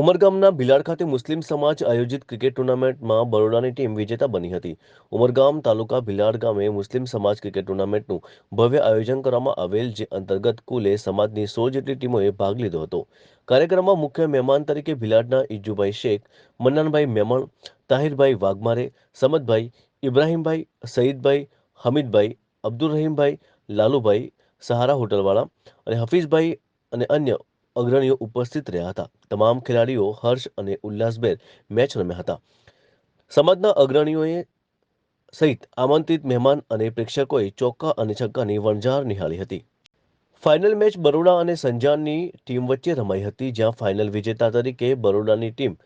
ઉમરગામના ભિલાડ ખાતે મુસ્લિમ સમાજ આયોજિત ક્રિકેટ ટુર્નામેન્ટમાં બરોડાની ટીમ વિજેતા બની હતી. ઉમરગામ તાલુકા ભિલાડ ગામે મુસ્લિમ સમાજ ક્રિકેટ ટુર્નામેન્ટનું ભવ્ય આયોજન કરવામાં આવેલ, જે અંતર્ગત કુલે સમાજની સો જેટલી ટીમોએ ભાગ લીધો હતો. કાર્યક્રમમાં મુખ્ય મહેમાન તરીકે ભિલાડના ઇજ્જુભાઈ શેખ, મન્નાનભાઈ મેમણ, તાહિરભાઈ વાઘમારે, સમદભાઈ, ઇબ્રાહીમભાઈ, સઈદભાઈ, હમીદભાઈ અબ્દુલ રહીમભાઈ લાલુભાઈ, સહારા હોટલવાળા અને હફીઝભાઈ અને અન્ય અગ્રણીઓ ઉપસ્થિત રહ્યા હતા. તમામ ખેલાડીઓ હર્ષ અને ઉલ્લાસભેર મેચ રમ્યા હતા. સમાજના અગ્રણીઓએ સહિત આમંત્રિત મહેમાન અને પ્રેક્ષકોએ ચોક્કા અને છક્કાની વણઝાર નિહાળી હતી. ફાઇનલ મેચ બરોડા અને સંજાનની ટીમ વચ્ચે રમાઈ હતી, જ્યાં ફાઇનલ વિજેતા તરીકે બરોડાની ટીમ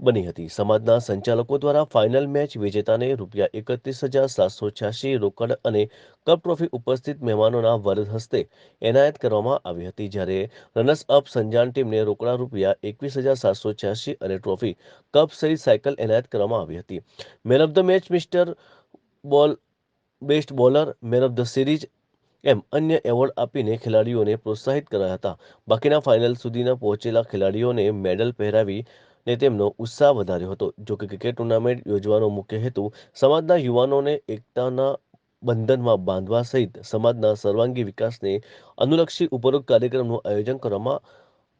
બની હતી. સમાજના સંચાલકો દ્વારા ફાઇનલ મેચ વિજેતાને રૂપિયા એકત્રીસ હજાર સાતસો છ્યાસી રોકડ અને કપ ટ્રોફી ઉપસ્થિત મહેમાનોના વરદ હસ્તે એનાયત કરવામાં આવી હતી. જ્યારે રનર્સ અપ સંજાન ટીમને રોકડા રૂપિયા એકવીસ હજાર સાતસો છ્યાસી અને ટ્રોફી કપ સહિત સાયકલ એનાયત કરવામાં આવી હતી. Man of the match mister બોલ, best bowler, man of the series એમ અન્ય એવોર્ડ આપીને ખેલાડીઓને પ્રોત્સાહિત કરાયા હતા. બાકીના ફાઇનલ સુધીના પહોંચેલા ખેલાડીઓને મેડલ પહેરાવી ને તેમનો ઉત્સાહ વધાર્યો હતો. જો કે ક્રિકેટ ટુર્નામેન્ટ યોજવાનો મુખ્ય હેતુ સમાજના યુવાનોને એકતાના બંધનમાં બાંધવા સહિત સમાજના સર્વાંગી વિકાસને અનુલક્ષી ઉપરોક્ત કાર્યક્રમનું આયોજન કરવામાં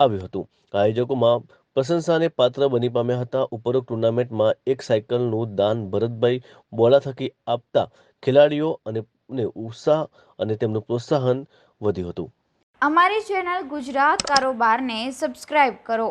આવ્યું હતું. આયોજકોમાં પ્રશંસાને પાત્ર બની પામ્યા હતા. ઉપરોક્ત ટુર્નામેન્ટમાં એક સાયકલનું દાન ભરતભાઈ બોલા થકી આપતા ખેલાડીઓ અને ઉત્સાહ અને તેમનું પ્રોત્સાહન વધ્યું હતું. અમારી ચેનલ ગુજરાત કારોબારને સબસ્ક્રાઇબ કરો.